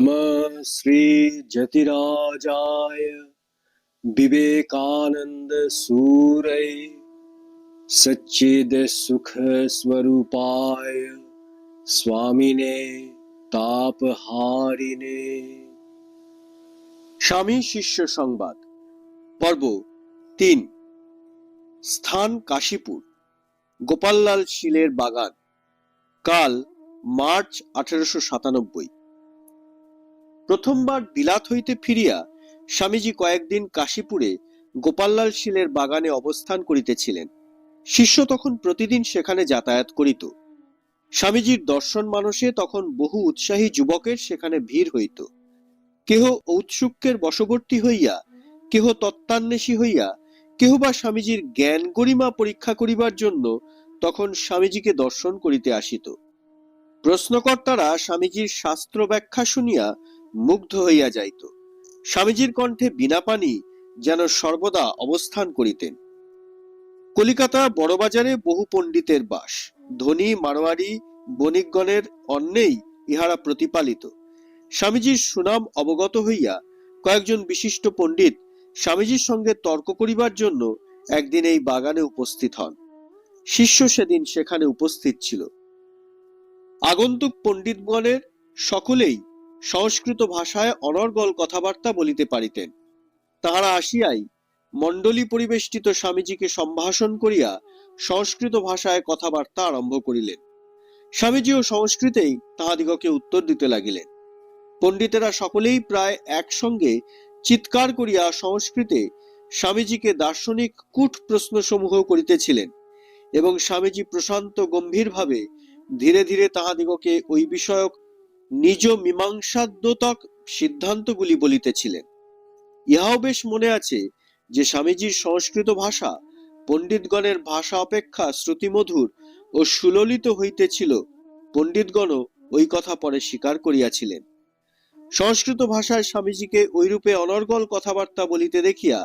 नमः श्रीजतिराजाय विवेकानन्दसूरै सच्चिदसुखस्वरूपाय स्वामिने তাপহারিণে স্বামী শিষ্য সংবাদ পর্ব তিন স্থান কাশীপুর গোপাললাল শীলের বাগান কাল মার্চ আঠারোশো সাতানব্বই প্রথমবার বিলাত হইতে ফিরিয়া স্বামীজি কয়েকদিন কাশীপুরে গোপাললাল শীলের বাগানে অবস্থান করিতেছিলেন। শিষ্য তখন প্রতিদিন সেখানে যাতায়াত করিত। স্বামীজির দর্শন মানসে তখন বহু উৎসাহী যুবকের সেখানে ভিড় হইত। কেহ ঔৎসুক্যের বশবর্তী হইয়া, কেহ তত্ত্বান্বেষী হইয়া কেহ বা স্বামীজির জ্ঞান গরিমা পরীক্ষা করিবার জন্য তখন স্বামীজিকে দর্শন করিতে আসিত। প্রশ্নকর্তারা স্বামীজির শাস্ত্র ব্যাখ্যা শুনিয়া মুগ্ধ হইয়া যাইত। স্বামীজির কণ্ঠে বিনা পানি যেন সর্বদা অবস্থান করিতেন। কলিকাতা বড়বাজারে বহু পণ্ডিতের বাস। ধনী, মারোয়ারি, বণিকগণের অন্নেই ইহারা প্রতিপালিত। স্বামীজির সুনাম অবগত হইয়া কয়েকজন বিশিষ্ট পণ্ডিত স্বামীজির সঙ্গে তর্ক করিবার জন্য একদিন এই বাগানে উপস্থিত হন। শিষ্য সেদিন সেখানে উপস্থিত ছিল। আগন্তুক পণ্ডিতগণের সকলেই সংস্কৃত ভাষায় অনর্গল কথাবার্তা বলিতে পারিতেন। তাহারা আসিয়াই মণ্ডলী পরিবেষ্টিত স্বামীজিকে সম্ভাষণ করিয়া সংস্কৃত ভাষায় কথাবার্তা আরম্ভ করিলেন। স্বামীজিও সংস্কৃতেই তাহাদিগকে উত্তর দিতে লাগিলেন। পণ্ডিতেরা সকলেই প্রায় একসঙ্গে চিৎকার করিয়া সংস্কৃতে স্বামীজিকে দার্শনিক কূট প্রশ্নসমূহ করিতেছিলেন এবং স্বামীজি প্রশান্ত গম্ভীরভাবে ধীরে ধীরে তাহাদিগকে ওই বিষয়ক নিজ মীমাংসাদ্যোতক সিদ্ধান্তগুলি বলিতেছিলেন। ইহাও বেশ মনে আছে যে স্বামীজির সংস্কৃত ভাষা পণ্ডিতগণের ভাষা অপেক্ষা শ্রুতিমধুর ও সুললিত হইতেছিল। পণ্ডিতগণও ওই কথা পরে স্বীকার করিয়াছিলেন। সংস্কৃত ভাষায় স্বামীজিকে ওইরূপে অনর্গল কথাবার্তা বলিতে দেখিয়া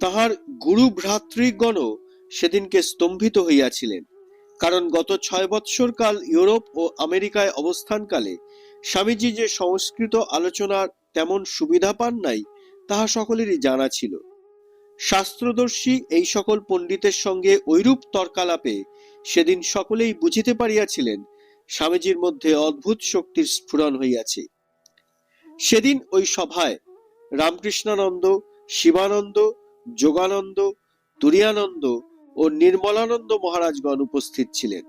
তাহার গুরু ভ্রাতৃগণও সেদিনকে স্তম্ভিত হইয়াছিলেন। কারণ গত ছয় বৎসর কাল ইউরোপ ও আমেরিকায় অবস্থানকালে স্বামীজি যে সংস্কৃত আলোচনার তেমন সুবিধা পান নাই, তাহা সকলেরই জানা ছিল। শাস্ত্রদর্শী এই সকল পণ্ডিতের সঙ্গে ঐরূপ তর্কালাপে সেদিন সকলেই বুঝিতে পারিয়াছিলেন, স্বামীজির মধ্যে অদ্ভুত শক্তির স্ফুরণ হইয়াছে। সেদিন ওই সভায় রামকৃষ্ণানন্দ, শিবানন্দ, যোগানন্দ তুরিয়ানন্দ ও নির্মলানন্দ মহারাজগণ উপস্থিত ছিলেন।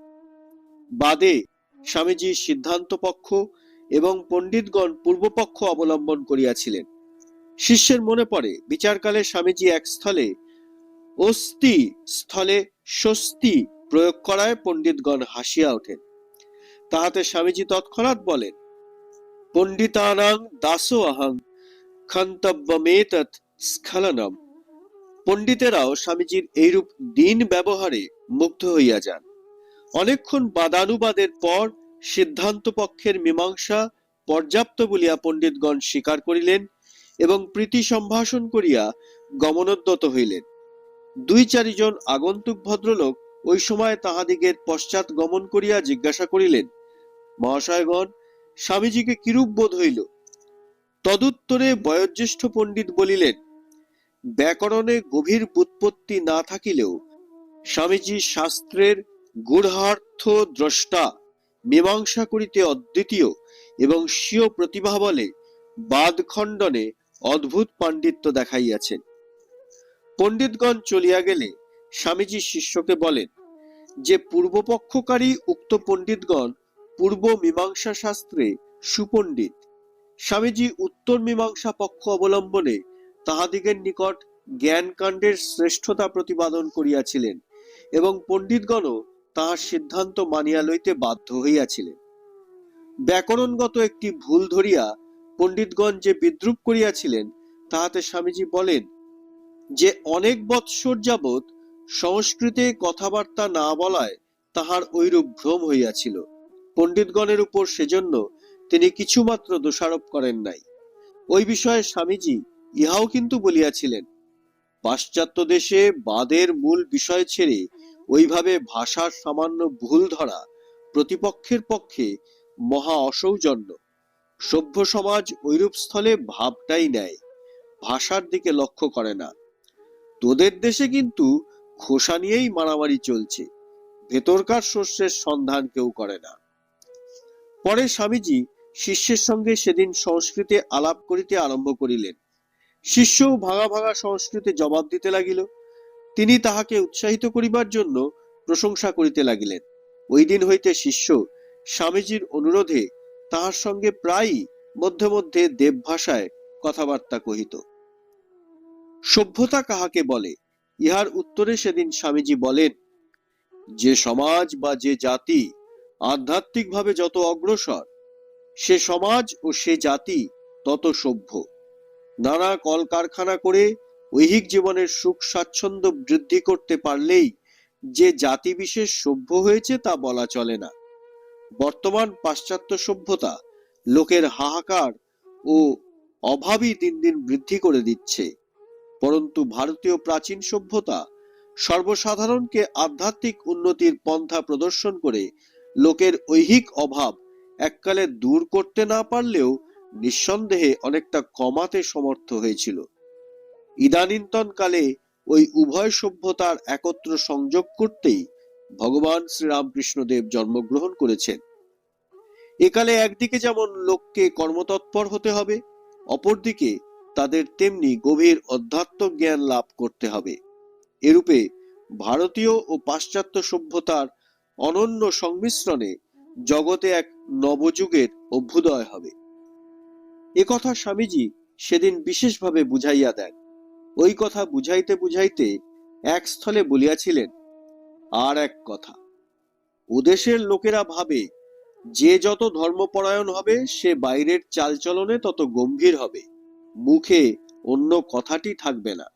বাদে স্বামীজির সিদ্ধান্ত পক্ষ এবং পণ্ডিতগণ পূর্বপক্ষ অবলম্বন করিয়াছিলেন। শিষ্যের মনে পড়ে, বিচারকালে স্বামীজি এক স্থলে অস্তি স্থলে স্বস্তি প্রয়োগ করায় পণ্ডিতগণ হাসিয়া ওঠেন। তাহাতে স্বামীজি তৎক্ষণাৎ বলেন, পণ্ডিতানাং দাসো আহং ক্ষন্তব্যমেতৎ স্খলনম। পণ্ডিতেরাও স্বামীজির এইরূপ দিন ব্যবহারে মুগ্ধ হইয়া যান। অনেকক্ষণ বাদানুবাদের পর সিদ্ধান্ত পক্ষের মীমাংসা পর্যাপ্ত বলিয়া পণ্ডিতগণ স্বীকার করিলেন এবং প্রীতি সম্ভাষণ করিয়া গমনোদ্যত হইলেন। দুই চারিজন আগন্তুক ভদ্রলোক ওই সময় তাহাদিগের পশ্চাৎ গমন করিয়া জিজ্ঞাসা করিলেন, মহাশয়গণ, স্বামীজিকে কিরূপ বোধ হইল? তদুত্তরে বয়োজ্যেষ্ঠ পণ্ডিত বলিলেন, ব্যাকরণে গভীর বুৎপত্তি না থাকিলেও স্বামীজি শাস্ত্রের গূঢ়ার্থ দ্রষ্টা মীমাংসা করিতে অদ্বিতীয় এবং স্বীয় প্রতিভা বলে বাদ খণ্ডনে অদ্ভুত পাণ্ডিত্য দেখাইয়াছেন। পণ্ডিতগণ চলিয়া গেলে স্বামীজি শিষ্যকে বলেন, যে পূর্বপক্ষকারী উক্ত পণ্ডিতগণ পূর্ব মীমাংসা শাস্ত্রে সুপণ্ডিত। স্বামীজি উত্তর মীমাংসা পক্ষ অবলম্বনে তাহাদিগের নিকট জ্ঞানকাণ্ডের শ্রেষ্ঠতা প্রতিপাদন করিয়াছিলেন এবং পণ্ডিতগণও তাহার সিদ্ধান্ত মানিয়া লইতে বাধ্য হইয়াছিলেন ব্যাকরণগত একটি ভুল ধরিয়া পণ্ডিতগণ যে বিদ্রুপ করিয়াছিলেন, তাহাতে স্বামীজি বলেন, যে অনেক বৎসর যাবৎ সংস্কৃতে কথাবার্তা না বলায় তাহার ঐরূপ ভ্রম হইয়াছিল। পণ্ডিতগণের উপর সেজন্য তিনি কিছুমাত্র দোষারোপ করেন নাই। ওই বিষয়ে স্বামীজি ইহাও কিন্তু বলিয়াছিলেন, পাশ্চাত্য দেশে বাদের মূল বিষয় ছেড়ে ওইভাবে ভাষার সামান্য ভুল ধরা প্রতিপক্ষের পক্ষে মহা অসৌজন্য। সভ্য সমাজ ঐরূপ স্থলে ভাবটাই নেয়, ভাষার দিকে লক্ষ্য করে না। তোদের দেশে কিন্তু খোসা নিয়েই মারামারি চলছে, ভেতরকার শস্যের সন্ধান কেউ করে না। পরে স্বামীজি শিষ্যের সঙ্গে সেদিন সংস্কৃতে আলাপ করিতে আরম্ভ করিলেন। শিষ্যও ভাঙা ভাঙা সংস্কৃতে জবাব দিতে লাগিল। তিনি তাহাকে উৎসাহিত করিবার জন্য প্রশংসা করিতে লাগিলেন। ওই দিন হইতে শিষ্য স্বামীজির অনুরোধে তাহার সঙ্গে প্রায়ই মধ্যে মধ্যে দেবভাষায় কথাবার্তা কহিত। সভ্যতা কাহাকে বলে? ইহার উত্তরে সেদিন স্বামীজি বলেন, যে সমাজ বা যে জাতি আধ্যাত্মিকভাবে যত অগ্রসর, সে সমাজ ও সে জাতি তত সভ্য। নানা কলকারখানা করে ঐহিক জীবনের সুখ স্বাচ্ছন্দ্য বৃদ্ধি করতে পারলেই যে জাতি বিশেষ সভ্য হয়েছে তা বলা চলে না। বর্তমান পাশ্চাত্য সভ্যতা লোকের হাহাকার ও অভাবই দিন দিন বৃদ্ধি করে দিচ্ছে। পরন্তু ভারতীয় প্রাচীন সভ্যতা সর্বসাধারণকে আধ্যাত্মিক উন্নতির পন্থা প্রদর্শন করে লোকের ঐহিক অভাব এককালে দূর করতে না পারলেও নিঃসন্দেহে অনেকটা কমাতে সমর্থ হয়েছিল। ইদানীন্তন কালে ওই উভয় সভ্যতার একত্র সংযোগ করতেই ভগবান শ্রীরামকৃষ্ণদেব জন্মগ্রহণ করেছেন। একালে একদিকে যেমন লোককে কর্মতৎপর হতে হবে, অপরদিকে তাদের তেমনি গভীর অধ্যাত্ম জ্ঞান লাভ করতে হবে। এরূপে ভারতীয় ও পাশ্চাত্য সভ্যতার অনন্য সংমিশ্রণে জগতে এক নবযুগের অভ্যুদয় হবে। একথা স্বামীজি সেদিন বিশেষভাবে বুঝাইয়া দেন। ওই কথা বুঝাইতে বুঝাইতে এক স্থলে বলিয়াছিলেন, আর এক কথা ওদেশের লোকেরা ভাবে, যে যত ধর্মপরায়ণ হবে, সে বাইরের চালচলনে তত গম্ভীর হবে। মুখে অন্য কথাটি থাকবে না।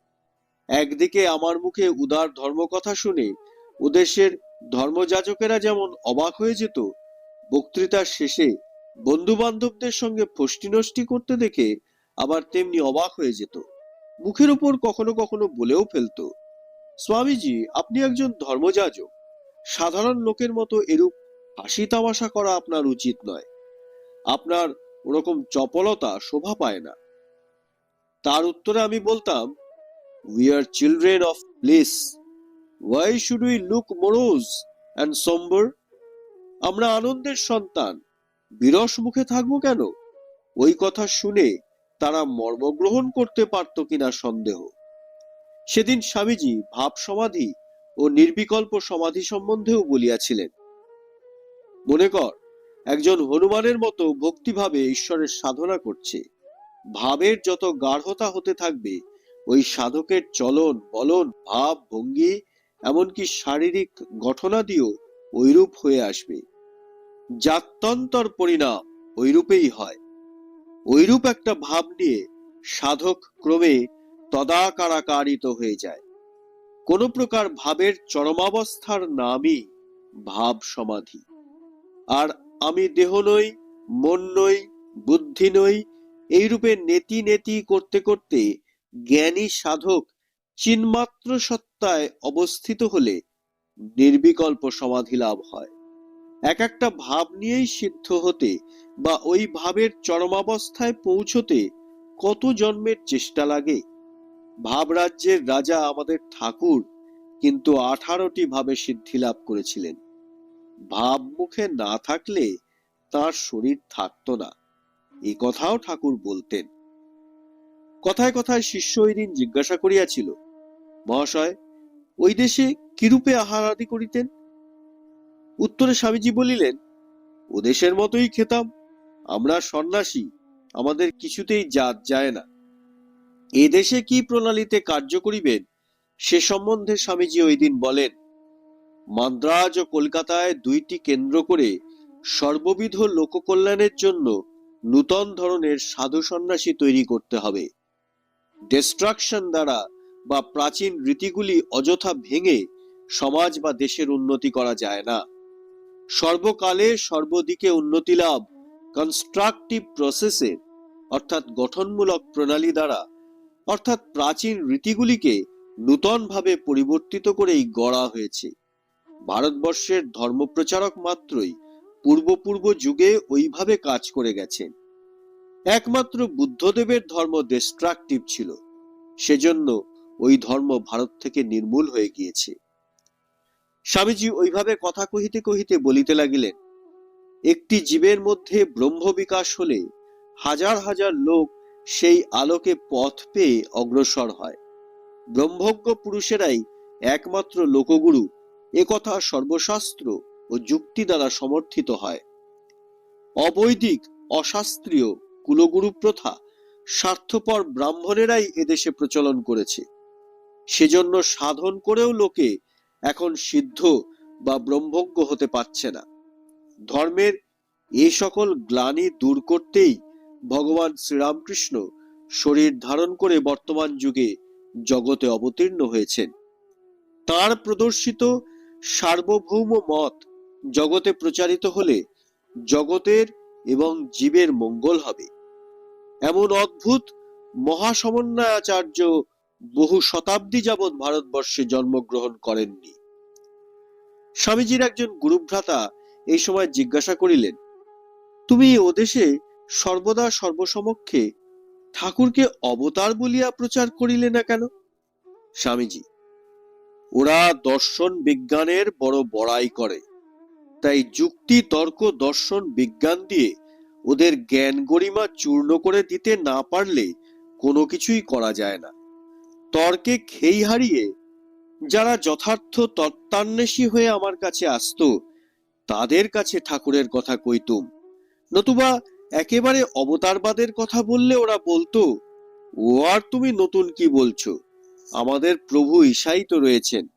একদিকে আমার মুখে উদার ধর্ম কথা শুনে ওদেশের ধর্মযাজকেরা যেমন অবাক হয়ে যেত, বক্তৃতার শেষে বন্ধু বান্ধবদের সঙ্গে ফষ্টিনষ্টি করতে দেখে আবার তেমনি অবাক হয়ে যেত। মুখের উপর কখনো কখনো বলেও ফেলতো, স্বামীজি, আপনি একজন ধর্মযাজক। সাধারণ লোকের মতো এরূপ হাসি তামাশা করা আপনার উচিত নয়। আপনার ওরকম চপলতা শোভা পায় না। তার উত্তরে আমি বলতাম we are children of bliss why should we look morose and somber আমরা আনন্দের সন্তান। বিরস মুখে থাকব কেন? ওই কথা শুনে তারা মর্মগ্রহণ করতে পারত কিনা সন্দেহ। সেদিন স্বামীজি ভাব সমাধি ও নির্বিকল্প সমাধি সম্বন্ধেও বলিয়াছিলেন। মনে কর, একজন হনুমানের মতো ভক্তিভাবে ঈশ্বরের সাধনা করছে। ভাবের যত গাঢ়তা হতে থাকবে, ওই সাধকের চলন, বলন, ভাব, ভঙ্গি, এমনকি শারীরিক গঠনাদিও ঐরূপ হয়ে আসবে। জাত্যন্তর পরিণাম ঐরূপেই হয়। ঐরূপ একটা ভাব নিয়ে সাধক ক্রমে তদাকারাকারিত হয়ে যায়। কোন প্রকার ভাবের চরমাবস্থার নামই ভাব সমাধি। আর আমি দেহ নই, মন নই, বুদ্ধি নই, এইরূপে নেতি নেতি করতে করতে জ্ঞানী সাধক চিন্মাত্র সত্তায় অবস্থিত হলে নির্বিকল্প সমাধি লাভ হয়। এক একটা ভাব নিয়েই সিদ্ধ হতে বা ওই ভাবের চরমাবস্থায় পৌঁছতে কত জন্মের চেষ্টা লাগে? ভাবরাজ্যের রাজা আমাদের ঠাকুর, কিন্তু আঠারোটি ভাবে সিদ্ধি লাভ করেছিলেন। ভাব মুখে না থাকলে তার শরীর থাকত না। এ কথাও ঠাকুর বলতেন। কথায় কথায় শিষ্য ওই দিন জিজ্ঞাসা করিয়াছিল, মহাশয়, ওই দেশে কিরূপে আহার আদি করিতেন? উত্তরে স্বামীজি বলিলেন ও দেশের মতোই খেতাম। আমরা সন্ন্যাসী, আমাদের কিছুতেই জাত যায় না। এ দেশে কি প্রণালীতে কার্য করিবেন? সে সম্বন্ধে স্বামীজি ওই দিন বলেন, মান্দ্রাজ ও কলকাতায় দুইটি কেন্দ্র করে সর্ববিধ লোককল্যাণের জন্য নূতন ধরনের সাধু সন্ন্যাসী তৈরি করতে হবে। ডিস্ট্রাকশন দ্বারা বা প্রাচীন রীতিগুলি অযথা ভেঙে সমাজ বা দেশের উন্নতি করা যায় না। সর্বকালে সর্বদিকে উন্নতি লাভ কনস্ট্রাকটিভ প্রসেসে অর্থাৎ গঠনমূলক প্রণালী দ্বারা, অর্থাৎ প্রাচীন রীতিগুলিকে নূতনভাবে পরিবর্তিত করেই গড়া হয়েছে। ভারতবর্ষের ধর্মপ্রচারক মাত্রই পূর্ব পূর্ব যুগে ওইভাবে কাজ করে গেছেন একমাত্র বুদ্ধদেবের ধর্ম ডিস্ট্রাকটিভ ছিল, সেজন্য ওই ধর্ম ভারত থেকে নির্মূল হয়ে গিয়েছে। স্বামীজি ওইভাবে কথা কহিতে কহিতে বলিতে লাগিলেন, একটি জীবের মধ্যে ব্রহ্ম বিকাশ হলে হাজার হাজার লোক সেই আলোকে পথ পেয়ে অগ্রসর হয়। ব্রহ্মজ্ঞ পুরুষেরাই একমাত্র লোকগুরু একথা সর্বশাস্ত্র ও যুক্তি দ্বারা সমর্থিত হয়। অবৈদিক, অশাস্ত্রীয় কুলগুরু প্রথা স্বার্থপর ব্রাহ্মণেরাই এদেশে প্রচলন করেছে। সেজন্য সাধন করেও লোকে এখন সিদ্ধ বা ব্রহ্মজ্ঞ হতে পারছে না। ধর্মের এই সকল গ্লানি দূর করতেই ভগবান শ্রীরামকৃষ্ণ শরীর ধারণ করে বর্তমান যুগে জগতে অবতীর্ণ হয়েছেন। তার প্রদর্শিত সার্বভৌম মত জগতে প্রচারিত হলে জগতের এবং জীবের মঙ্গল হবে। এমন অদ্ভুত মহাসমন্বয়াচার্য বহু শতাব্দী যাবৎ ভারতবর্ষে জন্মগ্রহণ করেননি। স্বামীজির একজন গুরুভ্রাতা এই সময় জিজ্ঞাসা করিলেন, তুমি ওদেশে সর্বদা সর্বসমক্ষে ঠাকুরকে অবতার বলিয়া প্রচার করিলে না কেন? স্বামীজি, ওরা দর্শন বিজ্ঞানের বড় বড়াই করে, তাই যুক্তি, তর্ক, দর্শন, বিজ্ঞান দিয়ে ওদের জ্ঞান গরিমা চূর্ণ করে দিতে না পারলে কোনো কিছুই করা যায় না। তর্কে খেই হারিয়ে যারা যথার্থ তত্ত্বান্বেষী হয়ে আমার কাছে আসতো, তাদের কাছে ঠাকুরের কথা কইতুম। নতুবা একেবারে অবতারবাদের কথা বললে ওরা বলতো, ও আর তুমি নতুন কি বলছো? আমাদের প্রভু ঈশাই তো রয়েছেন।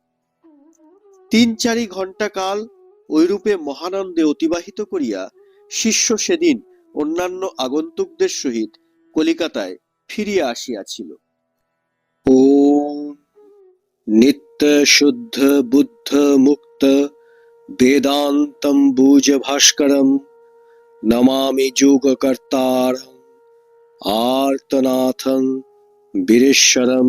তিন চারি ঘণ্টা কাল ওইরূপে মহানন্দে অতিবাহিত করিয়া শিষ্য সেদিন অন্যান্য আগন্তুকদের সহিত কলিকাতায় ফিরিয়া আসিয়াছিল। শুদ্ধ বুদ্ধ মুক্ত বেদান্তম্বুজ ভাস্করম নমামি যোগকর্তার আর্তনাথং বীরেশ্বরম